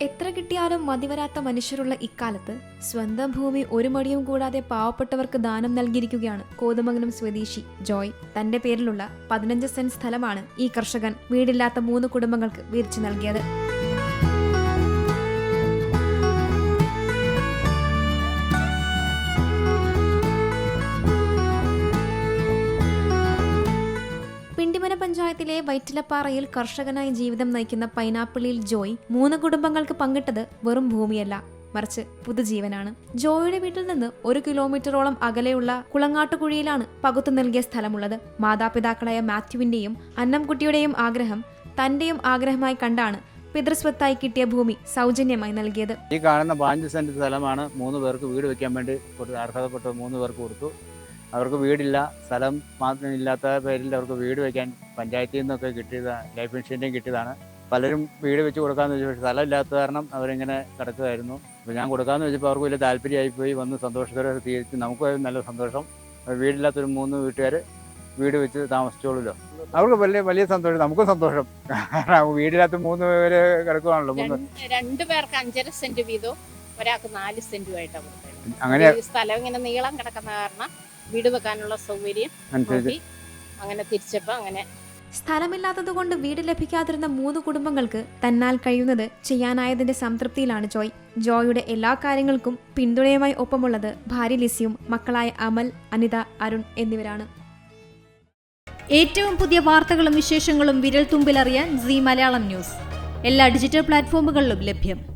എത്ര കിട്ടിയാലും മതിവരാത്ത മനുഷ്യരുള്ള ഇക്കാലത്ത് സ്വന്തം ഭൂമി ഒരു മടിയും കൂടാതെ പാവപ്പെട്ടവർക്ക് ദാനം നൽകിയിരിക്കുകയാണ് കോതമംഗലം സ്വദേശി ജോയ്. തന്റെ പേരിലുള്ള പതിനഞ്ച് സെന്റ് സ്ഥലമാണ് ഈ കർഷകൻ വീടില്ലാത്ത മൂന്ന് കുടുംബങ്ങൾക്ക് വീർച്ചു നൽകിയത്. പഞ്ചായത്തിലെ വൈറ്റിലപ്പാറയിൽ കർഷകനായി ജീവിതം നയിക്കുന്ന പൈനാപ്പിളിയിൽ ജോയ് മൂന്ന് കുടുംബങ്ങൾക്ക് പങ്കിട്ടത് വെറും ഭൂമിയല്ല. മറിച്ച് പുതുജീവനാണ്. ജോയിയുടെ വീട്ടിൽ നിന്ന് ഒരു കിലോമീറ്ററോളം അകലെയുള്ള കുളങ്ങാട്ടുകുഴിയിലാണ് പകുത്തു നൽകിയ സ്ഥലമുള്ളത്. മാതാപിതാക്കളായ മാത്യുവിന്റെയും അന്നംകുട്ടിയുടെയും ആഗ്രഹം തന്റെയും ആഗ്രഹമായി കണ്ടാണ് പിതൃസ്വത്തായി കിട്ടിയ ഭൂമി സൗജന്യമായി നൽകിയത്. ഈ കാണുന്ന പാഞ്ച് സെന്റ് സ്ഥലമാണ് മൂന്ന് പേർക്ക് വീട് വെക്കാൻ വേണ്ടി കൊടുത്ത് അർഹതപ്പെട്ട മൂന്ന് പേർക്ക് കൊടുത്തു. അവർക്ക് വീടില്ല സ്ഥലം മാത്രം ഇല്ലാത്ത പേരിൽ അവർക്ക് വീട് വയ്ക്കാൻ പഞ്ചായത്തിൽ നിന്നൊക്കെ കിട്ടിയത് ലൈഫ് ഇൻഷുറൻസും കിട്ടിയതാണ്. പലരും വീട് വെച്ച് കൊടുക്കാന്ന് വെച്ചു പക്ഷേ സ്ഥലം ഇല്ലാത്ത കാരണം അവരിങ്ങനെ കിടക്കുമായിരുന്നു അപ്പോൾ ഞാൻ കൊടുക്കാന്ന് വെച്ചപ്പോൾ അവർക്ക് വലിയ താല്പര്യമായി പോയി വന്ന് സന്തോഷത്തോടെ തീരിച്ച് നമുക്കും നല്ല സന്തോഷം. വീടില്ലാത്തൊരു മൂന്ന് വീട്ടുകാർ വീട് വെച്ച് താമസിച്ചോളൂല്ലോ അവർക്ക് വലിയ വലിയ സന്തോഷം നമുക്കും സന്തോഷം. കാരണം വീടില്ലാത്ത മൂന്ന് പേര് കിടക്കുവാണല്ലോ മൂന്ന് രണ്ട് പേർക്ക് അഞ്ചര സെന്റ് വീതവും ഒരാൾക്ക് നാല് സെന്റുമായിട്ടാണ് അങ്ങനെ ഈ സ്ഥലം ഇങ്ങനെ നീളം കിടക്കുന്ന കാരണം വീട് വെക്കാനുള്ള സൗകര്യം അങ്ങനെ തിരിച്ചപ്പോ അങ്ങനെ. സ്ഥലമില്ലാത്തതുകൊണ്ട് വീട് ലഭിക്കാതിരുന്ന മൂന്ന് കുടുംബങ്ങൾക്ക് തന്നാൽ കഴിയുന്നത് ചെയ്യാനായതിന്റെ സംതൃപ്തിയിലാണ് ജോയ്. ജോയുടെ എല്ലാ കാര്യങ്ങൾക്കും പിന്തുണയുമായി ഒപ്പമുള്ളത് ഭാര്യ ലിസിയും മക്കളായ അമൽ അനിത അരുൺ എന്നിവരാണ്. ഏറ്റവും പുതിയ വാർത്തകളും വിശേഷങ്ങളും വിരൽ തുമ്പിലറിയാൻ സി മലയാളം ന്യൂസ്. എല്ലാ ഡിജിറ്റൽ പ്ലാറ്റ്ഫോമുകളിലും ലഭ്യം.